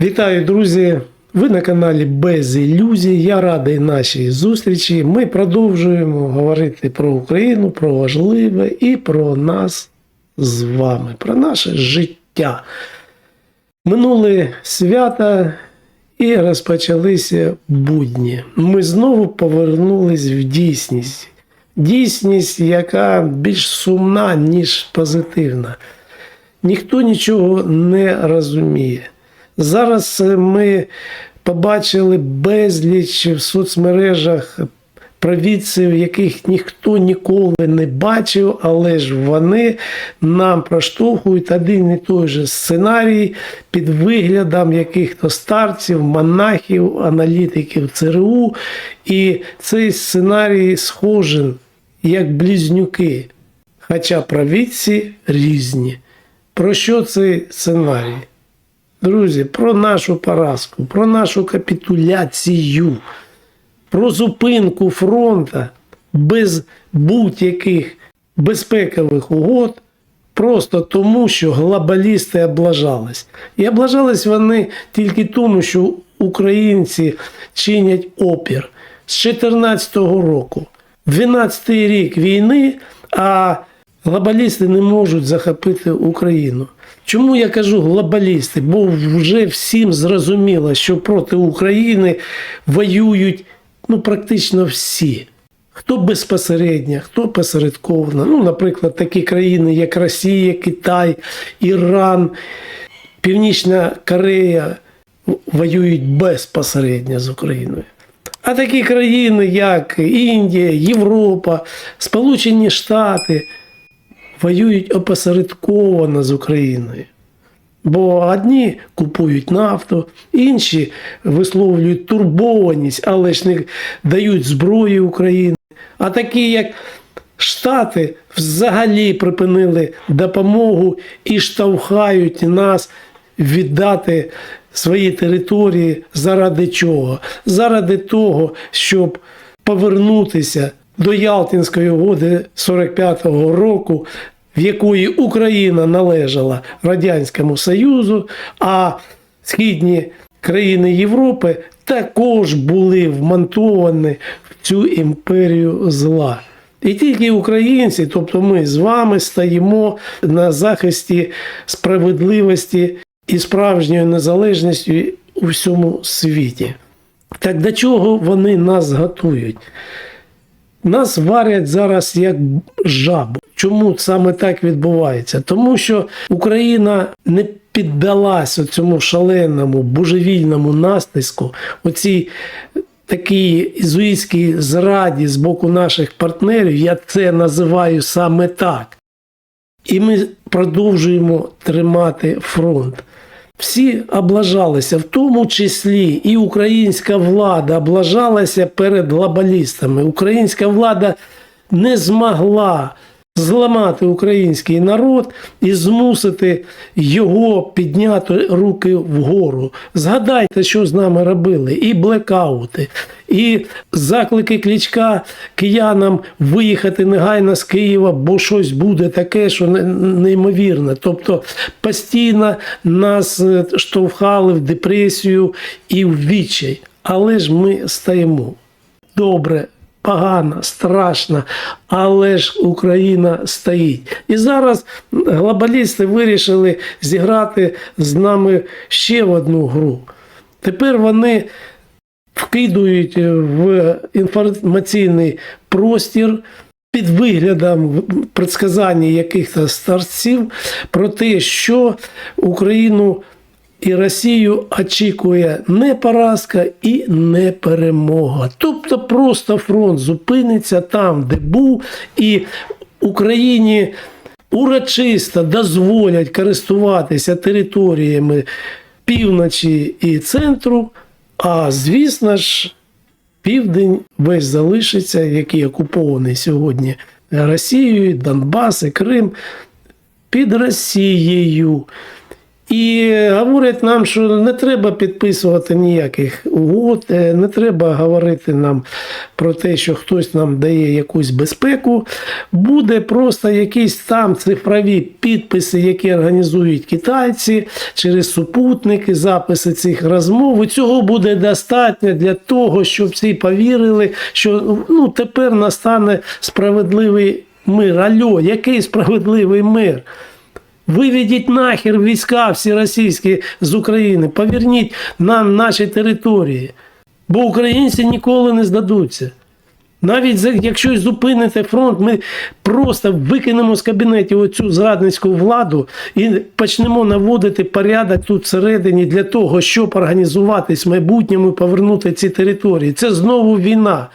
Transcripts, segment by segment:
Вітаю, друзі! Ви на каналі Без ілюзій. Я радий нашій зустрічі. Ми продовжуємо говорити про Україну, про важливе і про нас з вами, про наше життя. Минули свята і розпочалися будні. Ми знову повернулись в дійсність. Дійсність, яка більш сумна, ніж позитивна. Ніхто нічого не розуміє. Зараз е, ми побачили безліч в соцмережах провідців, яких ніхто ніколи не бачив, але ж вони нам проштовхують один і той же сценарій під виглядом яких-то старців, монахів, аналітиків ЦРУ. І цей сценарій схожий як близнюки. Хоча провідці різні. Про що цей сценарій? Друзі, про нашу поразку, про нашу капітуляцію, про зупинку фронта без будь-яких безпекових угод, просто тому, що глобалісти облажались. І облажались вони тільки тому, що українці чинять опір з 2014 року. 12-й рік війни, а глобалісти не можуть захопити Україну. Чому я кажу глобалісти? Бо вже всім зрозуміло, що проти України воюють ну, практично всі. Хто безпосередньо, хто посередковано. Ну, наприклад, такі країни, як Росія, Китай, Іран, Північна Корея воюють безпосередньо з Україною. А такі країни, як Індія, Європа, Сполучені Штати воюють опосередковано з Україною. Бо одні купують нафту, інші висловлюють турбованість, але ж не дають зброї Україні. А такі, як Штати, взагалі припинили допомогу і штовхають нас віддати свої території заради чого? Заради того, щоб повернутися до Ялтинської угоди 45-го року, в якої Україна належала Радянському Союзу, а східні країни Європи також були вмонтовані в цю імперію зла. І тільки українці, тобто ми з вами стоїмо на захисті справедливості і справжньої незалежності у всьому світі. Так до чого вони нас готують? Нас варять зараз як жабу. Чому саме так відбувається? Тому що Україна не піддалася цьому шаленому божевільному настиску, оцій такій ізуїтській зраді з боку наших партнерів. Я це називаю саме так. І ми продовжуємо тримати фронт. Всі облажалися, в тому числі і українська влада облажалася перед глобалістами. Українська влада не змогла зламати український народ і змусити його підняти руки вгору. Згадайте, що з нами робили: і блекаути, і заклики клічка киянам виїхати негайно з Києва, бо щось буде таке, що неймовірне. Тобто постійно нас е, штовхали в депресію і в відчай. Але ж ми стаємо добре. Погано, страшно, але ж Україна стоїть. І зараз глобалісти вирішили зіграти з нами ще в одну гру. Тепер вони вкидують в інформаційний простір під виглядом предсказання якихось старців про те, що Україну і Росію очікує не поразка і не перемога. Тобто просто фронт зупиниться там, де був, і Україні урочисто дозволять користуватися територіями півночі і центру. А звісно ж, південь весь залишиться, який окупований сьогодні Росією, Донбас і Крим під Росією. І говорять нам, що не треба підписувати ніяких угод, е, не треба говорити нам про те, що хтось нам дає якусь безпеку. Буде просто якісь там цифрові підписи, які організують китайці через супутники, записи цих розмов. І цього буде достатньо для того, щоб всі повірили, що ну, тепер настане справедливий мир. Альо, який справедливий мир? Виведіть нахер війська всі російські з України, поверніть нам наші території. Бо українці ніколи не здадуться. Навіть якщо зупините фронт, ми просто викинемо з кабінетів оцю зрадницьку владу і почнемо наводити порядок тут всередині для того, щоб організуватись в майбутньому і повернути ці території. Це знову війна.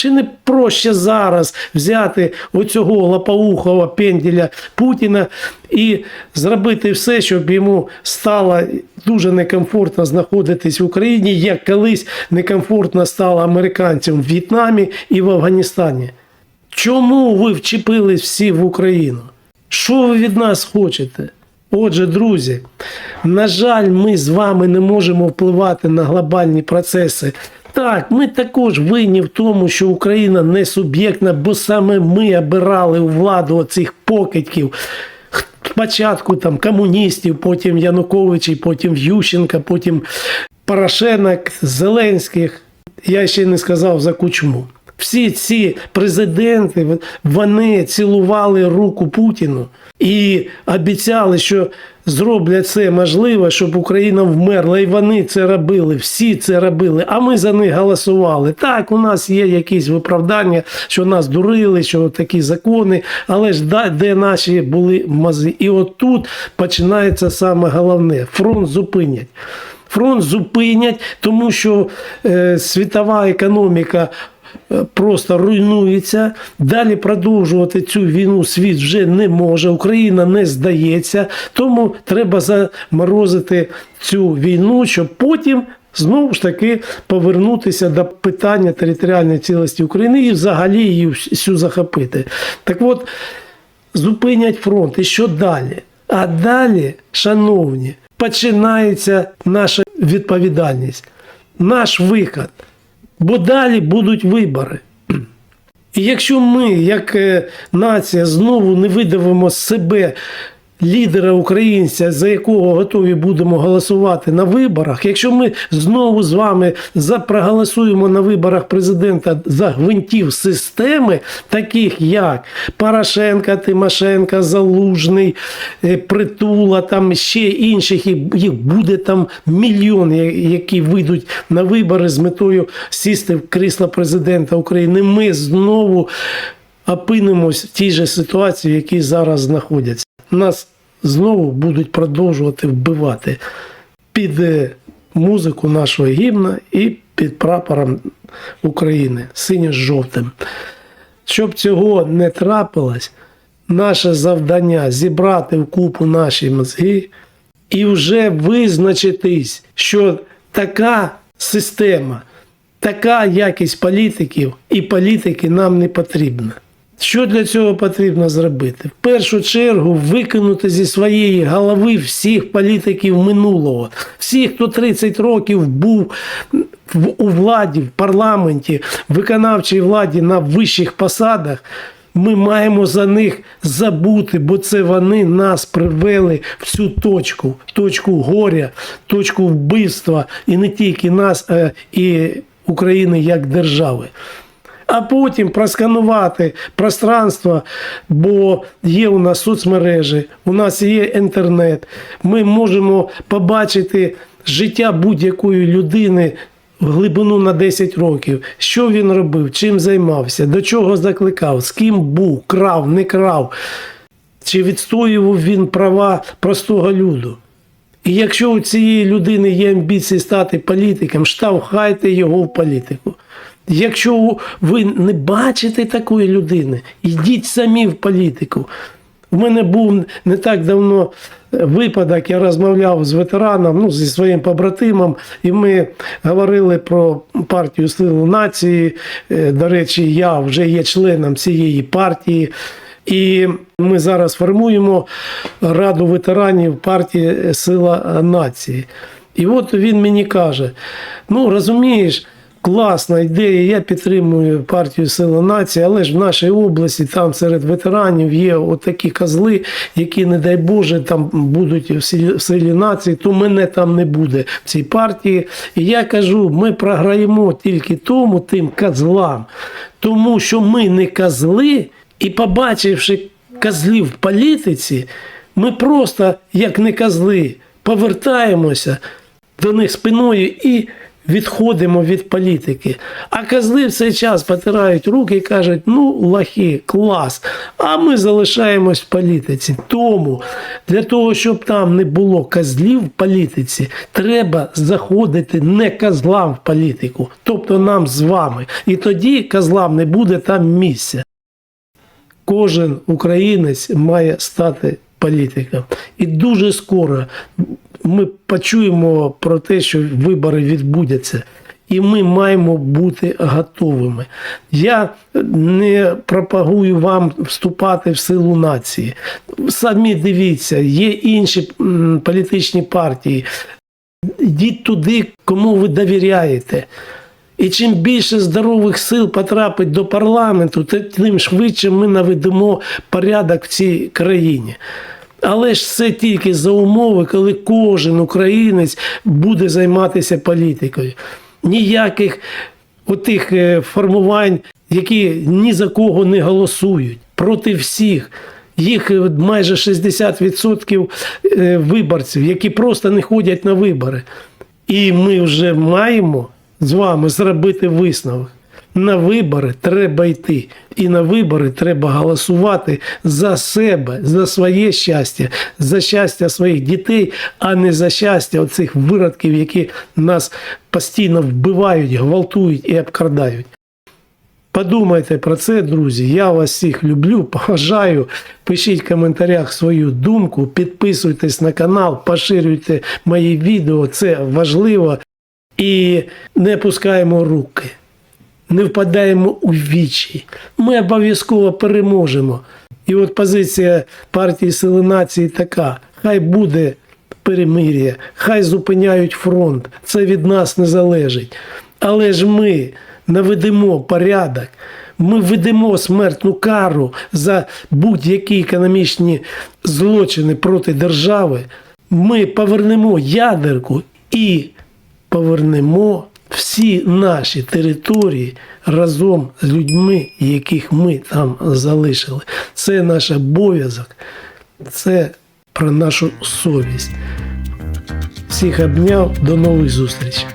Чи не проще зараз взяти оцього лапоухого пенділя Путіна і зробити все, щоб йому стало дуже некомфортно знаходитись в Україні, як колись некомфортно стало американцям в В'єтнамі і в Афганістані? Чому ви вчепились всі в Україну? Що ви від нас хочете? Отже, друзі, на жаль, ми з вами не можемо впливати на глобальні процеси. Так, ми також винні в тому, що Україна не суб'єктна, бо саме ми обирали у владу оцих покидьків. Спочатку там комуністів, потім Януковичі, потім Ющенка, потім Порошенок, Зеленських. Я ще не сказав за кучму. Всі ці президенти вони цілували руку Путіну і обіцяли, що зроблять все можливе, щоб Україна вмерла. І вони це робили, всі це робили. А ми за них голосували. Так, у нас є якісь виправдання, що нас дурили, що такі закони, але ж де наші були мази. І отут починається саме головне: фронт зупинять. Фронт зупинять, тому що е, світова економіка е, просто руйнується. Далі продовжувати цю війну світ вже не може. Україна не здається. Тому треба заморозити цю війну, щоб потім. Знову ж таки повернутися до питання територіальної цілості України і взагалі її всю захопити. Так от, зупинять фронт. І що далі? А далі, шановні, починається наша відповідальність, наш вихід. Бо далі будуть вибори. І якщо ми, як е, нація, знову не видавимо себе лідера українця, за якого готові будемо голосувати на виборах, якщо ми знову з вами проголосуємо на виборах президента за гвинтів системи, таких як Порошенка, Тимошенка, Залужний, е, Притула, там ще інших, їх буде там мільйон, які вийдуть на вибори з метою сісти в крісло президента України. Ми знову опинимось в тій же ситуації, в якій зараз знаходяться. Нас знову будуть продовжувати вбивати під е, музику нашого гімна і під прапором України синьо-жовтим. Щоб цього не трапилось, наше завдання зібрати в купу наші мозги і вже визначитись, що така система, така якість політиків і політики нам не потрібна. Що для цього потрібно зробити? В першу чергу викинути зі своєї голови всіх політиків минулого, всіх, хто 30 років був у владі, в парламенті, в виконавчій владі на вищих посадах. Ми маємо за них забути, бо це вони нас привели в цю точку, точку горя, точку вбивства, і не тільки нас, а і України як держави а потім просканувати пространство, бо є у нас соцмережі, у нас є інтернет. Ми можемо побачити життя будь-якої людини в глибину на 10 років. Що він робив, чим займався, до чого закликав, з ким був, крав, не крав, чи відстоював він права простого люду. І якщо у цієї людини є амбіції стати політиком, штовхайте його в політику. Якщо ви не бачите такої людини, йдіть самі в політику. У мене був не так давно е, випадок, я розмовляв з ветераном, ну, зі своїм побратимом, і ми говорили про партію Сили нації. Е, До речі, я вже є членом цієї партії. І ми зараз формуємо Раду ветеранів партії Сила нації. І от він мені каже: ну розумієш, класна ідея, я підтримую партію Сила нації, але ж в нашій області там серед ветеранів є отакі козли, які, не дай Боже, там будуть в силі, нації, то мене там не буде в цій партії. І я кажу, ми програємо тільки тому тим козлам, тому що ми не козли, і побачивши козлів в політиці, ми просто, як не козли, повертаємося до них спиною і відходимо від політики. А козли в цей час потирають руки і кажуть: ну, лахи, клас. А ми залишаємось в політиці. Тому для того, щоб там не було козлів в політиці, треба заходити не козлам в політику, тобто нам з вами. І тоді козлам не буде там місця кожен українець має стати політиком. І дуже скоро ми почуємо про те, що вибори відбудуться. І ми маємо бути готовими. Я не пропагую вам вступати в силу нації. Самі дивіться, є інші політичні партії. Йдіть туди, кому ви довіряєте. І чим більше здорових сил потрапить до парламенту, тим швидше ми наведемо порядок в цій країні. Але ж це тільки за умови, коли кожен українець буде займатися політикою. Ніяких отих е, формувань, які ні за кого не голосують, проти всіх. Їх е, майже 60% е, виборців, які просто не ходять на вибори. І ми вже маємо з вами зробити висновок. На вибори треба йти, і на вибори треба голосувати за себе, за своє щастя, за щастя своїх дітей, а не за щастя оцих виродків, які нас постійно вбивають, гвалтують і обкрадають. Подумайте про це, друзі. Я вас всіх люблю, поважаю. Пишіть в коментарях свою думку, підписуйтесь на канал, поширюйте мої відео. Це важливо. І не пускаємо руки, не впадаємо у вічі. Ми обов'язково переможемо. І от позиція партії Сили нації така: хай буде перемир'я, хай зупиняють фронт. Це від нас не залежить. Але ж ми наведемо порядок. Ми введемо смертну кару за будь-які економічні злочини проти держави. Ми повернемо ядерку і повернемо всі наші території разом з людьми, яких ми там залишили. Це наш обов'язок, це про нашу совість. Всіх обняв, до нових зустрічей.